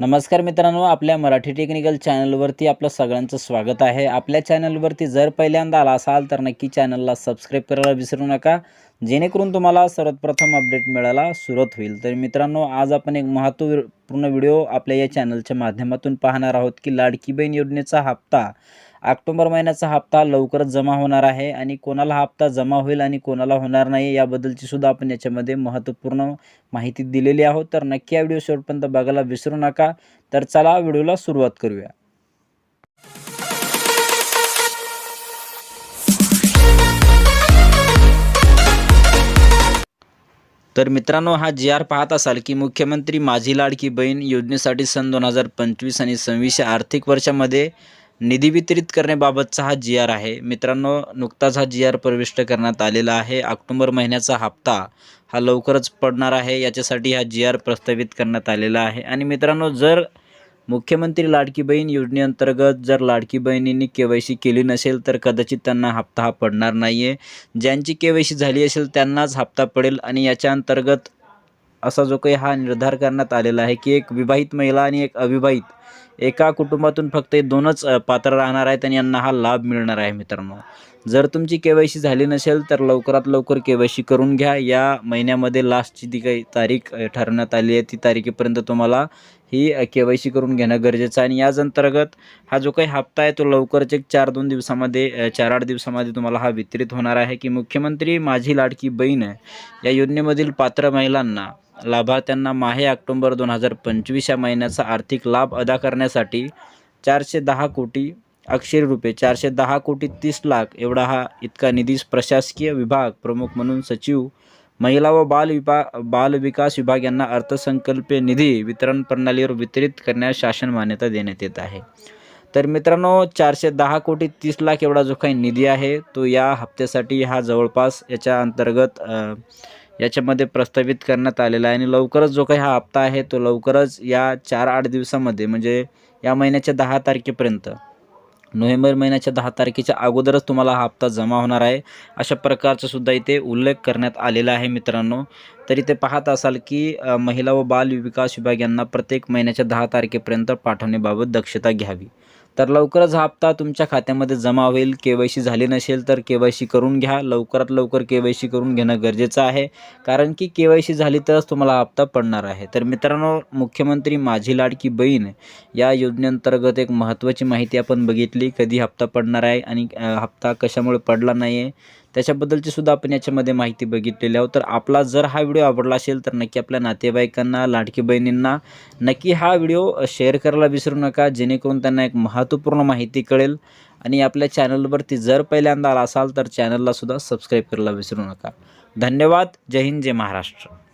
नमस्कार मित्रांनो आपल्या मराठी टेक्निकल चॅनलवरती आपलं सगळ्यांचं स्वागत आहे. आपल्या चॅनलवरती जर पहिल्यांदा आला असाल तर नक्की चॅनलला सबस्क्राईब करायला विसरू नका. जेणेकरून तुम्हाला सर्वात प्रथम अपडेट मिळायला सुरुवात होईल. तर मित्रांनो आज आपण एक महत्त्वपूर्ण व्हिडिओ आपल्या या चॅनलच्या माध्यमातून पाहणार आहोत की लाडकी बहीण योजनेचा हप्ता ऑक्टोबर महिन्याचा हप्ता लवकरच जमा होणार आहे आणि कोणाला हप्ता जमा होईल आणि कोणाला होणार नाही याबद्दलची सुद्धा आपण याच्यामध्ये महत्त्वपूर्ण माहिती दिलेली आहोत. तर नक्की या व्हिडिओ शेवटपर्यंत बघायला विसरू नका. तर चला व्हिडिओला सुरुवात करूया. तर मित्रांनो हा जी आर पाहत असाल की मुख्यमंत्री माझी लाडकी बहीण योजनेसाठी सन दोन हजार पंचवीस आणि सव्वीस आर्थिक वर्षामध्ये निधी वितरित करण्याबाबतचा हा जी आर आहे. मित्रांनो नुकताच हा जी आर प्रविष्ट करण्यात आलेला आहे. ऑक्टोबर महिन्याचा हप्ता हा लवकरच पडणार आहे. याच्यासाठी हा जी आर प्रस्तावित करण्यात आलेला आहे. आणि मित्रांनो जर मुख्यमंत्री लाडकी बहीण योजनेअंतर्गत जर लाडकी बहिणींनी के वाय सी केली नसेल तर कदाचित त्यांना हप्ता हा पडणार नाही आहे ज्यांची के वाय सी झाली असेल त्यांनाच हप्ता पडेल. आणि याच्या अंतर्गत असा जो काही हा निर्धार करण्यात आलेला आहे की एक विवाहित महिला आणि एक अविवाहित एका कुटुंबातून फक्त हे दोनच पात्र राहणार आहेत आणि यांना हा लाभ मिळणार आहे मित्रांनो. जर तुमची के वाय सी झाली नसेल तर लवकरात लवकर के वाय सी करून घ्या. या महिन्यामध्ये लास्टची जी काही तारीख ठरवण्यात आली आहे ती तारखेपर्यंत तुम्हाला ही के वाय सी करून घेणं गरजेचं आहे. आणि याच अंतर्गत हा जो काही हप्ता आहे तो लवकरच एक चार दोन दिवसामध्ये चार आठ दिवसामध्ये तुम्हाला हा वितरित होणार आहे. की मुख्यमंत्री माझी लाडकी बहीण या योजनेमधील पात्र महिलांना लाभार्थ्यांना माहे ऑक्टोंबर दोन हजार पंचवीस या महिन्याचा आर्थिक लाभ अदा करण्यासाठी चारशे दहा कोटी अक्षरी रुपये चारशे दहा कोटी तीस लाख एवढा हा इतका निधीस प्रशासकीय विभाग प्रमुख म्हणून सचिव महिला व बाल विभाग बाल विकास विभाग यांना अर्थसंकल्पीय निधी वितरण प्रणालीवर वितरित करण्यास शासन मान्यता देण्यात येत आहे. तर मित्रांनो चारशे दहा कोटी तीस लाख एवढा जो काही निधी आहे तो या हप्त्यासाठी हा जवळपास याच्या अंतर्गत याच्यामध्ये प्रस्तावित करण्यात आलेला आहे. आणि लवकरच जो काही हा हप्ता आहे तो लवकरच या चार आठ दिवसामध्ये म्हणजे या महिन्याच्या दहा तारखेपर्यंत नोव्हेंबर महिन्याच्या दहा तारखेच्या अगोदरच तुम्हाला हा हप्ता जमा होणार आहे. अशा प्रकारचा सुद्धा इथे उल्लेख करण्यात आलेला आहे मित्रांनो. तर इथे पाहत असाल की महिला व बाल विकास विभाग यांना प्रत्येक महिन्याच्या दहा तारखेपर्यंत पाठवण्याबाबत दक्षता घ्यावी. तर लवकरच हा हप्ता तुमच्या खात्यामध्ये जमा होईल. के वाय सी झाली नसेल तर के वाय सी करून घ्या. लवकरात लवकर के वाय सी करून घेणं गरजेचं आहे. कारण की के वाय सी झाली तरच तुम्हाला हा हप्ता पडणार आहे. तर मित्रांनो मुख्यमंत्री माझी लाडकी बहीण या योजनेअंतर्गत एक महत्त्वाची माहिती आपण बघितली. कधी हप्ता पडणार आहे आणि हप्ता कशामुळे पडला नाही आहे त्याच्याबद्दलची सुद्धा आपण याच्यामध्ये माहिती बघितलेली आहोत. तर आपला जर हा व्हिडिओ आवडला असेल तर नक्की आपल्या नातेवाईकांना लाडकी बहिणींना नक्की हा व्हिडिओ शेअर करायला विसरू नका. जेणेकरून त्यांना एक महत्त्वपूर्ण माहिती कळेल. आणि आपल्या चॅनलवरती जर पहिल्यांदा आला असाल तर चॅनललासुद्धा सबस्क्राईब करायला विसरू नका. धन्यवाद. जय हिंद जय महाराष्ट्र.